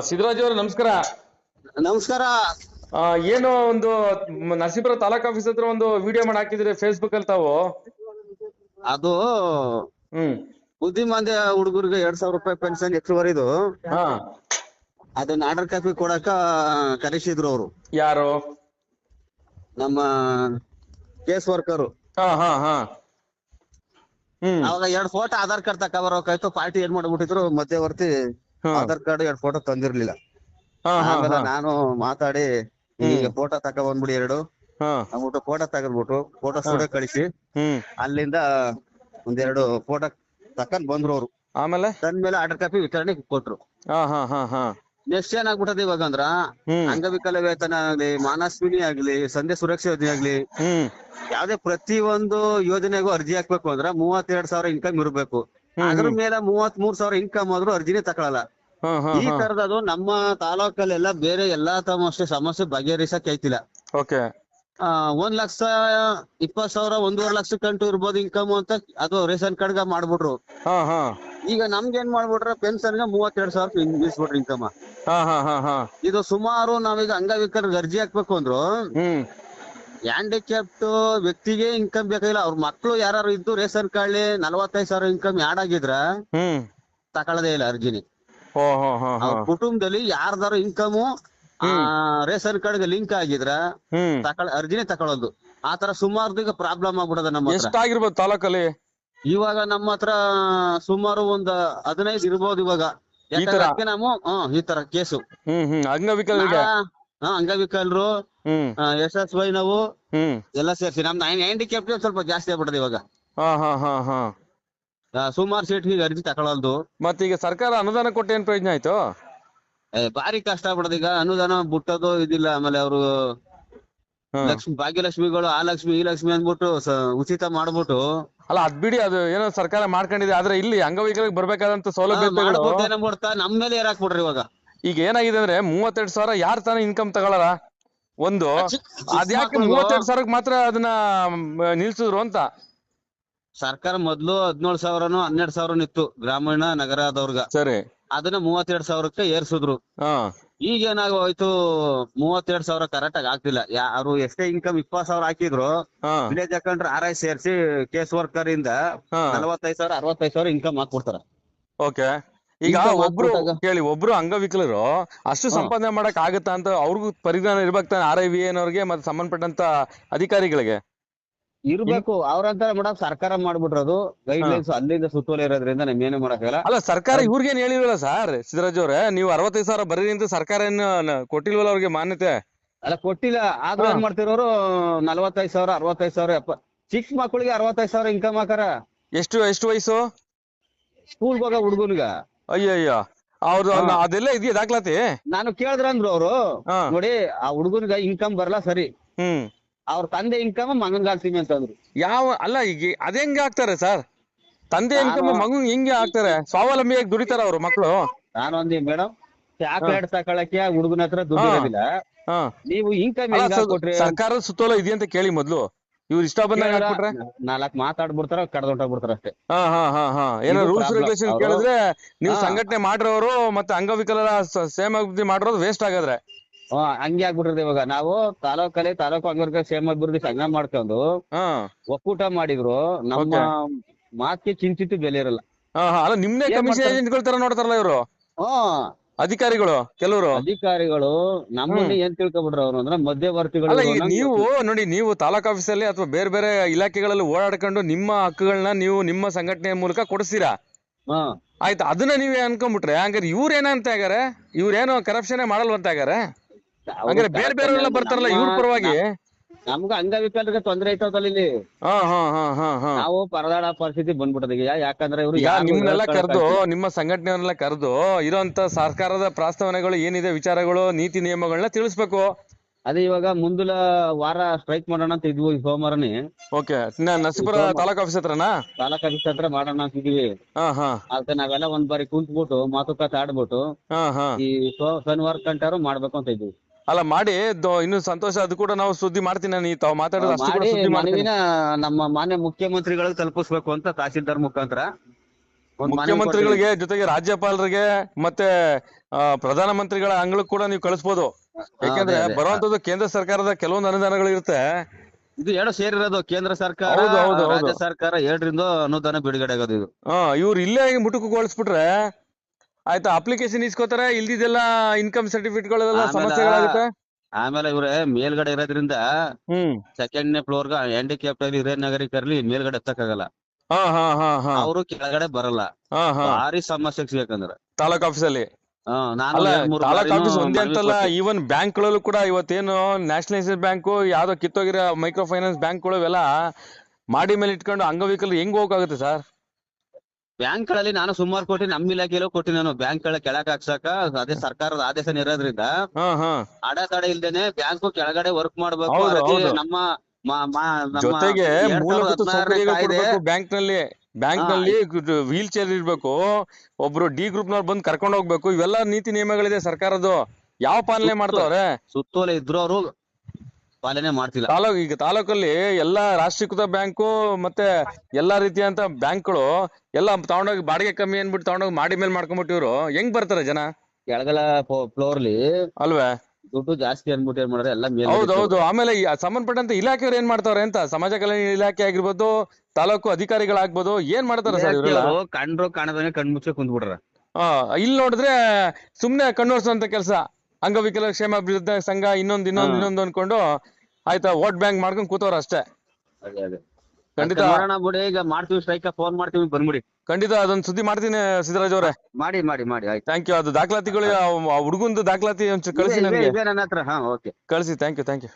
ಸಿದ್ದರಾಜ್ ಅವರೇ ನಮಸ್ಕಾರ. ನಮಸ್ಕಾರ. ಆ, ಏನು ಒಂದು ಮ್, ನರಸೀಪುರ ತಾಲೂಕ್ ಆಫೀಸ್ ಹತ್ರ ಒಂದು ವಿಡಿಯೋ ಮಾಡಿ ಹಾಕಿದ್ರೆ ಫೇಸ್ಬುಕ್ ಅಲ್ಲಿ ತಾವು? ಅದು ಹ್ಮ್. ಬುದ್ಧಿಮಾಂದ್ಯ ಹುಡುಗರಿಗೆ ಎರಡ್ ಸಾವಿರ ರೂಪಾಯಿ ಪೆನ್ಷನ್ ಎಷ್ಟು ಹಾ. ಅದನ್ನ ಆರ್ಡರ್ ಕಾಪಿ ಕೊಡಕ ಕರೆಸಿದ್ರು ಅವರು. ಯಾರು? ನಮ್ಮ ಕೇಸ್ ವರ್ಕರ್ ಹಾ ಹಾ ಹಾ. ಹ್ಮ್. ಅವಾಗ ಎರಡ್ ಫೋಟೋ ಆಧಾರ್ ಕಾರ್ಡ್ ತಕ ಬರೋಕಾಯ್ತು ಪಾರ್ಟಿ ಏನ್ ಮಾಡ್ಬಿಟ್ಟಿದ್ರು ಮಧ್ಯವರ್ತಿ ಆಧಾರ್ ಕಾರ್ಡ್ ಎರಡ್ ಫೋಟೋ ತಂದಿರ್ಲಿಲ್ಲ. ಆಮೇಲೆ ನಾನು ಮಾತಾಡಿ ಈಗ ಫೋಟೋ ತಕ ಬಂದ್ಬಿಡಿ ಎರಡು. ಅಂದ್ಬಿಟ್ಟು ಫೋಟೋ ತಗೊಂಡ್ಬಿಟ್ಟು ಫೋಟೋ ಸ್ಟುಡಿಯೋ ಕಳಿಸಿ. ಅಲ್ಲಿಂದ ಒಂದೆರಡು ಫೋಟೋ ತಕೊಂಡ್ ಬಂದ್ರು ಅವರು. ಆಮೇಲೆ? ತಂದ್ಮೇಲೆ ಆರ್ಡರ್ ಕಾಪಿ ವಿತರಣೆ ಕೊಟ್ರು. ನೆಕ್ಸ್ಟ್ ಏನಾಗ್ಬಿಟ್ಟದ ಇವಾಗ ಅಂದ್ರ ಅಂಗವಿಕಲ ವೇತನ ಆಗ್ಲಿ ಮಾನಸ್ವಿನಿ ಆಗ್ಲಿ ಸಂಧ್ಯಾ ಸುರಕ್ಷಾ ಯೋಜನೆ ಆಗ್ಲಿ ಯಾವ್ದೇ ಪ್ರತಿ ಒಂದು ಯೋಜನೆಗೂ ಅರ್ಜಿ ಹಾಕ್ಬೇಕು ಅಂದ್ರ ಮೂವತ್ತೆರಡ್ ಸಾವಿರ ಇನ್ಕಮ್ ಇರ್ಬೇಕು. ಅದ್ರ ಮೇಲೆ ಮೂವತ್ ಮೂರ್ ಸಾವಿರ ಇನ್ಕಮ್ ಆದ್ರೂ ಅರ್ಜಿನೇ ತಕಳಲ್ಲ ಈ ತರದ ಈ ತರದದು ನಮ್ಮ ತಾಲೂಕಲ್ಲೆಲ್ಲ ಬೇರೆ ಎಲ್ಲಾ ತಮ್ಮಷ್ಟೇ ಸಮಸ್ಯೆ ಬಗೆಹರಿಸಕ್ ಐತಿಲ್ಲ ಓಕೆ. ಆ ಒಂದ್ ಲಕ್ಷ ಇಪ್ಪತ್ ಸಾವಿರ ಒಂದೂವರೆ ಲಕ್ಷ ಕಂಟು ಇರ್ಬೋದು ಇನ್ಕಮ್ ಅಂತ ಅದು ರೇಷನ್ ಕಾರ್ಡ್ಗ ಮಾಡ್ಬಿಟ್ರು. ಈಗ ನಮ್ಗೆ ಏನ್ ಮಾಡ್ಬಿಟ್ರ ಪೆನ್ಷನ್ಗೆ ಮೂವತ್ತೆರಡ್ ಸಾವಿರ ನಿಲ್ಸ್ಬಿಟ್ರು ಇನ್ಕಮ್ ಇದು ಸುಮಾರು ನಾವೀಗ ಅಂಗವಿಕಲರಿಗೆ ಅರ್ಜಿ ಹಾಕ್ಬೇಕು ಅಂದ್ರು. ಹ್ಯಾಂಡಿಕ್ಯಾಪ್ಟ್ ವ್ಯಕ್ತಿಗೆ ಇನ್ಕಮ್ ಬೇಕಾಗಿಲ್ಲ. ಅವ್ರ ಮಕ್ಳು ಯಾರು ಇದ್ದು ರೇಷನ್ ಕಾರ್ಡ್ಲಿ ನಲವತ್ತೈದು ಸಾವಿರ ಇನ್ಕಮ್ ಆಡ್ ಆಗಿದ್ರ ಹ್ಮ್. ತಗೊಳ್ಳದೇ ಇಲ್ಲ ಅರ್ಜಿನಿ. ಅವ್ರ ಕುಟುಂಬದಲ್ಲಿ ಯಾರ್ದಾರು ಇನ್ಕಮ್ ರೇಷನ್ ಕಾರ್ಡ್ ಲಿಂಕ್ ಆಗಿದ್ರ ತಕೊಳ್ ಅರ್ಜಿನೇ ತಗೊಳ್ಳೋದು ಆತರ ಸುಮಾರು ಈಗ ಪ್ರಾಬ್ಲಮ್ ಆಗ್ಬಿಡದ ನಮ್ಮ ಎಷ್ಟಾಗಿರ್ಬೋದು ತಾಲೂಕಲ್ಲಿ? ಇವಾಗ ನಮ್ಮ ಹತ್ರ ಸುಮಾರು ಒಂದ್ ಹದಿನೈದು ಇರ್ಬೋದು ಇವಾಗ. ಯಾಕಂದ್ರೆ? ಅದಕ್ಕೆ ನಾವು ಹ್ಮ್ ಈ ತರ ಕೇಸು. ಹ್ಮ್ ಹ್ಮ್. ಅಂಗವಿಕಲರಿಗೆ ಹಾ ಅಂಗವಿಕಲರು ಹ್ಮ್. ಎಸ್ ಎಸ್ ವೈ ನಾವು ಹ್ಮ್. ಎಲ್ಲ ಸೇರ್ಸಿ. ನಮ್ದು ಹ್ಯಾಂಡಿಕ್ಯಾಪ್ ಸ್ವಲ್ಪ ಜಾಸ್ತಿ ಆಗ್ಬಿಟ್ಟದೆ ಇವಾಗ. ಹಾ ಹಾ ಹಾ ಹಾ. ಸುಮಾರು ಸೀಟ್ಗೆ ಅರ್ಜಿ ಮತ್ತೆ ಮತ್ತೀಗ ಸರ್ಕಾರ ಅನುದಾನ ಕೊಟ್ಟು ಏನ್ ಪ್ರಯೋಜನ ಆಯ್ತು? ಏ, ಭಾರಿ ಕಷ್ಟ ಆಗ್ಬಿಡದ ಈಗ ಅನುದಾನ ಬಿಟ್ಟೋದು ಇದಿಲ್ಲ. ಆಮೇಲೆ ಅವರು ಹಾ. ಲಕ್ಷ್ಮಿ ಭಾಗ್ಯಲಕ್ಷ್ಮಿಗಳು ಆ ಲಕ್ಷ್ಮಿ ಈ ಲಕ್ಷ್ಮಿ ಅಂದ್ಬಿಟ್ಟು ಸ- ಉಚಿತ ಮಾಡ್ಬಿಟ್ಟು. ಅಲ್ಲ ಅದ್ ಬಿಡಿ ಅದು ಏನೋ ಸರ್ಕಾರ ಮಾಡ್ಕೊಂಡಿದೆ. ಆದ್ರೆ ಇಲ್ಲಿ ಅಂಗವಿಕಲರಿಗೆ ಬರ್ಬೇಕಾದಂತ ಸೌಲಭ್ಯ ಮಾಡ್ಬಿಟ್ಟು ಏನ್ ಮಾಡ್ತಾ ನಮ್ ಮೇಲೆ ಇವಾಗ. ಈಗ ಏನಾಗಿದೆ ಅಂದ್ರೆ ಮೂವತ್ತೆರಡು ಸಾವಿರ ಯಾರ್ ತಾನೇ ಇನ್ಕಮ್ ತಗೊಳಲ್ಲ? ಒಂದು. ಅದ್ಯಾಕೆ ಮೂವತ್ತೆರಡು ಸಾವಿರಕ್ಕೆ ಮಾತ್ರ ಅದನ್ನ ನಿಲ್ಸಿದ್ರು ಅಂತ? ಸರ್ಕಾರ ಮೊದ್ಲು ಹದಿನೇಳು ಸಾವಿರನು ಹನ್ನೆರಡು ಸಾವಿರ ಇತ್ತು ಗ್ರಾಮೀಣ ನಗರದವ್ರಗ. ಸರಿ. ಅದನ್ನ ಮೂವತ್ತೆರಡು ಸಾವಿರಕ್ಕೆ ಏರ್ಸಿದ್ರು. ಹಾ. ಈಗ ಏನಾಗೋಯ್ತು ಮೂವತ್ತೆರಡು ಸಾವಿರ ಕರೆಕ್ಟ್ ಆಗಿ ಆಗ್ತಿಲ್ಲ ಯಾರು ಎಷ್ಟೇ ಇನ್ಕಮ್ ಇಪ್ಪತ್ ಸಾವಿರ ಹಾಕಿದ್ರು ಹಾ. ವಿಲೇಜ್ ಅಕೌಂಟ್ ಆರ್ ಐ ಸೇರ್ಸಿ ಕೇಸ್ ವರ್ಕರ್ ಇಂದ ನಲವತ್ತೈದು ಸಾವಿರ ಅರವತ್ತೈದು ಸಾವಿರ ಇನ್ಕಮ್ ಹಾಕ್ಬಿಡ್ತಾರ. ಓಕೆ. ಈಗ ಒಬ್ರು ಕೇಳಿ ಒಬ್ರು ಅಂಗವಿಕಲರು ಅಷ್ಟು. ಸಂಪಾದನೆ ಮಾಡಕ್ ಆಗತ್ತಾ ಅಂತ ಅವ್ರಿಗೂ ಪರಿಜ್ಞಾನ ಇರ್ಬೇಕು ತಾನೆ ಆರ್ ಐ ವಿ ಅವ್ರಿಗೆ ಮತ್ತೆ ಸಂಬಂಧಪಟ್ಟಂತ ಅಧಿಕಾರಿಗಳಿಗೆ? ಇರ್ಬೇಕು ಅವ್ರಂತ ಮೇಡಮ್ ಸರ್ಕಾರ ಮಾಡ್ಬಿಟ್ರದು ಗೈಡ್ ಲೈನ್ಸ್ ಅಲ್ಲಿಂದ ಸುತ್ತೋಲೆ ಇರೋದ್ರಿಂದ ನಮ್ಗೇನು ಮಾಡಕ್ಕಾಗಲ್ಲ ಅಲ್ಲ ಸರ್ಕಾರ ಇವ್ರಿಗೇನ್ ಹೇಳಿರಲ್ಲ ಸರ್ ಸಿದ್ದರಾಜ್ ಅವ್ರೆ ನೀವು ಅರವತ್ತೈದು ಸಾವಿರ ಬರೀರಿ ಅಂತ ಸರ್ಕಾರ ಏನು ಕೊಟ್ಟಿಲ್ವಲ್ಲ ಅವ್ರಿಗೆ ಮಾನ್ಯತೆ? ಅಲ್ಲ ಕೊಟ್ಟಿಲ್ಲ ಆದ್ರೂ. ಏನ್ ಮಾಡ್ತಿರೋರು ನಲವತ್ತೈದು ಸಾವಿರ ಅರವತ್ತೈದು ಸಾವಿರ ಎಪ್ಪ ಚಿಕ್ಕ ಮಕ್ಕಳಿಗೆ ಅರವತ್ತೈದು ಸಾವಿರ ಇನ್ಕಮ್ ಹಾಕಾರ ಎಷ್ಟು ಎಷ್ಟು ವಯಸ್ಸು? ಸ್ಕೂಲ್ ಹೋಗೋ ಹುಡುಗನ್ಗ. ಅಯ್ಯಯ್ಯ. ಅವ್ರು. ಅದೆಲ್ಲ ಇದೆಯಾ ದಾಖಲಾತಿ? ನಾನು ಕೇಳಿದ್ರಂದ್ರು ಅವರು ಹಾ. ನೋಡಿ ಆ ಹುಡುಗನ್ಗ ಇನ್ಕಮ್ ಬರಲ್ಲ ಸರಿ. ಹ್ಮ್. ಅವ್ರ ತಂದೆ ಇನ್ಕಮ್ ಮಗನ್ ಕಾಲ್ತೀನಿ ಅಂತ ಅಂತಂದ್ರು. ಯಾವ ಅಲ್ಲ ಈಗ ಅದ್ ಹೆಂಗೆ ಆಗ್ತಾರೆ ಸರ್? ತಂದೆ ಇನ್ಕಮ್ ಮಗನ್ ಹೆಂಗೆ ಆಗ್ತಾರೆ ಸ್ವಾವಲಂಬಿಯಾಗಿ ದುಡಿತಾರ ಅವ್ರು ಮಕ್ಕಳು ನಾನು ಅಂದಿ ಮೇಡಮ್ ಚಾಕ್ಲೇಟ್ ತಗೊಳಕ್ಕೆ ಆ ಹುಡುಗನ ಹತ್ರ ದುಡ್ಡು ಹಾ. ಇರೋದಿಲ್ಲ. ಹಾ. ನೀವು ಇನ್ಕಮ್ ಅಲ್ಲ, ಹೆಂಗ್ ಸ- ಹಾಕೊಟ್ರಿ ಸರ್ಕಾರದ ಸುತ್ತೋಲ ಇದೆಯಂತ ಕೇಳಿ ಮೊದ್ಲು. ಇವ್ರು ಇಷ್ಟ ಬಂದಾಗ ಹಾಕ್ಬಿಟ್ರೆ? ನಾಲ್ಕ್ ಮಾತಾಡ್ಬಿಡ್ತಾರ ಕಡ್ದೊಂಟಾಗ್ಬಿಡ್ತಾರ ಅಷ್ಟೇ. ಹಾ ಹಾ ಹಾ ಹಾ. ಏನೋ ಇದು ರೂಲ್ಸ್ problem. ರೆಗ್ಯುಲೇಷನ್ ಅವ್ರು- ಕೇಳಿದ್ರೆ ನೀವು ಹಾ. ಸಂಘಟನೆ ಮಾಡಿರೋರು ಮತ್ತೆ ಅಂಗವಿಕಲರ ಸೇಮ್ ಅಭಿವೃದ್ಧಿ ಮಾಡಿರೋದು ವೇಸ್ಟ್ ಆಗದ್ರೆ ಹಾ ಹಂಗೆ ಆಗ್ಬಿಟ್ಟಿದೆ ಇವಾಗ. ನಾವು ತಾಲೂಕಲ್ಲಿ ತಾಲೂಕು ಅಂಗವಿಕಲ ಸೇಮ್ ಅಭಿವೃದ್ಧಿ ಸಂಘ ಮಾಡ್ಕೊಂಡು ಹಾ. ಒಕ್ಕೂಟ ಮಾಡಿದ್ರು ನಮ್ಮ ಮಾತಿಗೆ ಚಿಂತಿತ್ತು ಬೆಲೆ ಇರಲ್ಲ. ಹಾ ಹಾ. ಅಲ್ಲ ನಿಮ್ನೆ ಏನ್ ಕಮಿಷನ್ ಮಾಡ್ತಾರೆ? ಏಜೆಂಟ್ಗಳ ತರ ನೋಡ್ತಾರಲ್ಲ ಇವರು? ಹ್ಮ್ ಅಧಿಕಾರಿಗಳು ಕೆಲವರು? ಅಧಿಕಾರಿಗಳು ನಮ್ಮನ್ನ ಏನ್ ತಿಳ್ಕೊಬಿಡ್ರ ಅವ್ರು ಅಂದ್ರೆ ಮಧ್ಯವರ್ತಿಗಳು ಅಲ್ಲ ಈಗ ನೀವು ನೋಡಿ ನೀವು ತಾಲೂಕ್ ಆಫೀಸಲ್ಲಿ ಅಥವಾ ಬೇರೆ ಬೇರೆ ಇಲಾಖೆಗಳಲ್ಲಿ ಓಡಾಡ್ಕೊಂಡು ನಿಮ್ಮ ಹಕ್ಕುಗಳನ್ನ ನೀವು ನಿಮ್ಮ ಸಂಘಟನೆ ಮೂಲಕ ಕೊಡಿಸ್ತೀರಾ ಹಾ. ಆಯ್ತು ಅದನ್ನ ನೀವೇ ಅನ್ಕೊಂಡ್ಬಿಟ್ರೆ ಹಂಗಾರೆ ಇವ್ರ ಏನಂತ ಇವ್ರೇನೋ ಕರಪ್ಷನ್ ಮಾಡಲ್ವಂತ ಹಂಗಾರೆ ಬೇರೆ ಬೇರೆಲ್ಲ ಬರ್ತಾರಲ್ಲ ಇವ್ರ ಪರವಾಗಿ? ನಮ್ಗ ಅಂಗವಿಕಲರಿಗೆ ತೊಂದ್ರೆ ತೊಂದರೆ ಇಲ್ಲಿ. ಹಾ ಹಾ ಹಾ ಹಾ ಹಾ. ನಾವು ಪರದಾಡ ಪರಿಸ್ಥಿತಿ ಬಂದ್ಬಿಟ್ಟದ ಈಗ. ಯಾಕಂದ್ರೆ ಇವ್ರು ಈಗ ಯಾರ್ಗೂ ನಿಮ್ನೆಲ್ಲ ಹೇಳ್ಕೊಳಕ್ ಕರೆದು. ನಿಮ್ಮ ಸಂಘಟನೆಯವ್ರನ್ನೆಲ್ಲ ಕರೆದು ಇರೋಂತ ಸರ್ಕಾರದ ಪ್ರಾಸ್ತಾವನೆಗಳು ಏನಿದೆ ವಿಚಾರಗಳು ನೀತಿ ನಿಯಮಗಳನ್ನ ತಿಳಿಸ್ಬೇಕು. ಅದೇ ಇವಾಗ ಮುಂದಿನ ವಾರ ಸ್ಟ್ರೈಕ್ ಮಾಡೋಣ ಅಂತ ಇದ್ವು ಈ ಸೋಮವಾರನೇ. ಓಕೆ ನರಸೀಪುರ ತಾಲೂಕ್ ಆಫೀಸ್ ಹತ್ರನಾ? ತಾಲೂಕ್ ಆಫೀಸ್ ಹತ್ರ ಮಾಡೋಣ ಅಂತ ಇದೀವಿ ಹಾ ಹಾ. ಅದಕ್ಕೆ ನಾವೆಲ್ಲ ಒಂದ್ ಬಾರಿ ಕುಂತ್ಬಿಟ್ಟು ಮಾತುಕತೆ ಆಡ್ಬಿಟ್ಟು ಹಾ ಹಾ. ಈ ಸೋ- ಶನಿವಾರ ಕಂಟಾರು ಮಾಡ್ಬೇಕು ಅಂತ ಇದ್ವಿ ಅಲ್ಲ ಮಾಡಿ ದ- ಇನ್ನು ಸಂತೋಷ ಅದು ಕೂಡ ನಾವು ಸುದ್ದಿ ಮಾಡ್ತೀನಿ ನಾನು ಈ ತಾವು ಮಾತಾಡೋದು ಅಷ್ಟು ಕೂಡ ಮಾಡಿ ಸುದ್ದಿ ಮಾಡ್ತೀನಿ. ಮನವಿನ ನಮ್ಮ ಮಾನ್ಯ ಮುಖ್ಯಮಂತ್ರಿಗಳಿಗೆ ತಲುಪಿಸ್ಬೇಕು ಅಂತ ತಹಸೀಲ್ದಾರ್ ಮುಖಾಂತರ. ಒಂದ್ ಮನವಿ ಮುಖ್ಯಮಂತ್ರಿಗಳಿಗೆ ಜೊತೆಗೆ ರಾಜ್ಯಪಾಲರಿಗೆ ಮತ್ತೆ ಆ, ಪ್ರಧಾನಮಂತ್ರಿಗಳ ಅಂಗಳಕ್ಕೆ ಕೂಡ ನೀವು ಕಳಿಸ್ಬೋದು. ಯಾಕಂದ್ರೆ ಅದೇ, ಅದೇ. ಬರುವಂತದ್ದು ಕೇಂದ್ರ ಸರ್ಕಾರದ ಕೆಲವೊಂದು ಅನುದಾನಗಳು ಇರುತ್ತೆ. ಇದು ಎರಡು ಸೇರಿರೋದು ಕೇಂದ್ರ ಸರ್ಕಾರ ಹೌದು, ಹೌದು, ಹೌದು. ರಾಜ್ಯ ಸರ್ಕಾರ ಎರಡರಿಂದ ಅನುದಾನ ಬಿಡುಗಡೆ ಆಗೋದು ಇದು. ಹಾ ಇವ್ರು ಇಲ್ಲೇ ಮುಟುಕುಗೊಳಿಸ್ಬಿಟ್ರೆ ಆಯ್ತಾ ಅಪ್ಲಿಕೇಶನ್ ಇಸ್ಕೋತಾರೆ ಇಲ್ದಿದ್ದೆಲ್ಲ ಇನ್ಕಮ್ ಸರ್ಟಿಫಿಕೇಟ್ಗಳೆಲ್ಲ ಆಮೇಲೆ- ಸಮಸ್ಯೆಗಳಾಗುತ್ತೆ? ಆಮೇಲೆ ಇವ್ರೆ ಮೇಲ್ಗಡೆ ಇರೋದ್ರಿಂದ ಹ್ಮ್. ಸೆಕೆಂಡ್ ಫ್ಲೋರ್ ಹ್ಯಾಂಡಿಕ್ಯಾಪ್ಟ್ ಆಗಲಿ ಹಿರಿಯ ನಾಗರಿಕರಲ್ಲಿ ಮೇಲ್ಗಡೆ ಎತ್ತಕ್ಕಾಗಲ್ಲ. ಹಾ ಹಾ ಹಾ ಹಾ. ಅವರು ಕೆಳಗಡೆ ಬರಲ್ಲ. ಹಾ ಹಾ. ಭಾರಿ ಸಮಸ್ಯೆ ಸಿಗಬೇಕಂದ್ರೆ. ತಾಲೂಕ್ ಆಫೀಸಲ್ಲಿ? ಹಾ ನಾನು ಅಲ್ಲ ಎರಡ್ ಮೂರ್ ತಾಲೂಕ್ ಬಾರಿನೂ ಆಫೀಸ್ ಒಂದೇ ಮನವಿ ಅಂತಲ್ಲ. ಈವನ್ ಬ್ಯಾಂಕ್ಗಳಲ್ಲೂ ಕೂಡ ಇವತ್ತೇನು ನ್ಯಾಷನಲೈಸೇಷನ್ ಬ್ಯಾಂಕ್ ಯಾವ್ದೋ ಕಿತ್ತೋಗಿರೋ ಮೈಕ್ರೋ ಫೈನಾನ್ಸ್ ಬ್ಯಾಂಕ್ಗಳು ಇವೆಲ್ಲ ಮಾಡಿ ಮೇಲೆ ಇಟ್ಕೊಂಡು ಅಂಗವಿಕಲ್ ಹೆಂಗ್ ಹೋಗಕ್ಕಾಗುತ್ತೆ ಸರ್? ಬ್ಯಾಂಕ್ಗಳಲ್ಲಿ ನಾನು ಸುಮಾರು ಕೊಟ್ಟಿ ನಮ್ಮ ಇಲಾಖೆಯಲ್ಲೂ ಕೊಟ್ಟಿ ನಾನು. ಬ್ಯಾಂಕ್ಗಳ ಕೆಳಗೆ ಹಾಕ್ಸಕ ಅದೇ ಸರ್ಕಾರದ ಆದೇಶ ಇರೋದ್ರಿಂದ ಹಾ ಹಾ. ಅಡೆತಡೆ ಇಲ್ದೇನೆ ಬ್ಯಾಂಕ್ ಕೆಳಗಡೆ ವರ್ಕ್ ಮಾಡ್ಬೇಕು ಹೌದು, ಅದಕ್ಕೆ ಹೌದು. ನಮ್ಮ ಮ- ಮ- ನಮ್ಮ ಜೊತೆಗೆ ಎರಡ್ ಸಾವಿರದ ಮೂಲಭೂತ ಹದಿನಾರನೇ ಸೌಕರ್ಯಗಳು ಕಾಯ್ದೆ. ಕೊಡ್ಬೇಕು ಬ್ಯಾಂಕ್ನಲ್ಲಿ ಬ್ಯಾಂಕ್ ಹಾ, ನಲ್ಲಿ ವೀಲ್ ಚೇರ್ ಇರ್ಬೇಕು. ಒಬ್ರು ಡಿ ಗ್ರೂಪ್ ನವ್ರು ಬಂದು ಕರ್ಕೊಂಡು ಹೋಗ್ಬೇಕು. ಇವೆಲ್ಲ ನೀತಿ ನಿಯಮಗಳಿದೆ ಸರ್ಕಾರದ್ದು. ಯಾವ ಪಾಲನೆ ಮಾಡ್ತಾವ್ರೆ? ಸುತ್ತೋಲೆ ಇದ್ರು ಅವರು ಪಾಲನೆ ಮಾಡ್ತಿಲ್ಲ. ತಾಲೂಕ್ ಈಗ ತಾಲೂಕಲ್ಲಿ ಎಲ್ಲಾ ರಾಷ್ಟ್ರೀಕೃತ ಬ್ಯಾಂಕು ಮತ್ತೆ ಎಲ್ಲಾ ರೀತಿಯಂತ ಬ್ಯಾಂಕ್ಗಳು ಎಲ್ಲ ತಗೊಂಡೋಗಿ ಬಾಡಿಗೆ ಕಮ್ಮಿ ಅನ್ಬಿಟ್ಟು ತಗೊಂಡೋಗಿ ಮಾಡಿ ಮೇಲೆ ಮಾಡ್ಕೊಂಡ್ಬಿಟ್ಟು ಇವ್ರು ಹೆಂಗ್ ಬರ್ತಾರೆ ಜನ? ಕೆಳಗಲ ಫ್ಲೋರ್ ಅಲ್ಲಿ ಅಲ್ವೇ? ದುಡ್ಡು ಜಾಸ್ತಿ ಅನ್ಬಿಟ್ಟು ಏನ್ ಮಾಡ್ರೆ ಎಲ್ಲ ಮೇಲೆ ಹೌದು ಹೌದು. ಆಮೇಲೆ ಈ ಸಂಬಂಧಪಟ್ಟಂತ ಇಲಾಖೆಯವ್ರು ಏನ್ ಮಾಡ್ತಾರೆ ಅಂತ? ಸಮಾಜ ಕಲ್ಯಾಣ ಇಲಾಖೆ ಆಗಿರ್ಬೋದು ತಾಲೂಕು ಅಧಿಕಾರಿಗಳಾಗ್ಬೋದು ಏನ್ ಮಾಡ್ತಾರೆ ಸರ್ ಇವರೆಲ್ಲ? ಕಂಡ್ರು ಕಾಣದಂಗೆ ಕಣ್ ಮುಚ್ಚೆ ಕುಂತ್ಬಿಟ್ರ. ಆ ಇಲ್ಲಿ ನೋಡಿದ್ರೆ ಸುಮ್ನೆ ಕಣ್ಣೋರ್ಸುವಂತ ಕೆಲಸ. ಅಂಗವಿಕಲ ಕ್ಷೇಮ ಅಭಿವೃದ್ಧಿ ಸಂಘ ಇನ್ನೊಂದ್ ಇನ್ನೊಂದ್. ಇನ್ನೊಂದು ಅನ್ಕೊಂಡು ಆಯ್ತಾ ವೋಟ್ ಬ್ಯಾಂಕ್ ಮಾಡ್ಕೊಂಡು ಕೂತವ್ರ ಅಷ್ಟೇ. ಅದೇ ಅದೇ. ಖಂಡಿತ ನೋಡೋಣ ಬಿಡಿ ಈಗ ಮಾಡ್ತೀವಿ ಸ್ಟ್ರೈಕ್ ಫೋನ್ ಮಾಡ್ತೀವಿ ಬಂದ್ಬಿಡಿ. ಖಂಡಿತ ಅದೊಂದ್ ಸುದ್ದಿ ಮಾಡ್ತೀನಿ ಸಿದ್ದರಾಜ್ ಅವರೇ. ಮಾಡಿ ಮಾಡಿ ಮಾಡಿ ಆಯ್ತು. ಥ್ಯಾಂಕ್ ಯು ಅದು ದಾಖಲಾತಿಗಳು ಹುಡುಗಂದು ದಾಖಲಾತಿ ಒಂಚೂರು ಕಳಿಸಿ ಇದೆ, ನನಗೆ ಇದೆ ನನ್ನ ಹತ್ರ. ಹಾ ಓಕೆ ಕಳಿಸಿ ಥ್ಯಾಂಕ್ ಯು ಥ್ಯಾಂಕ್ ಯು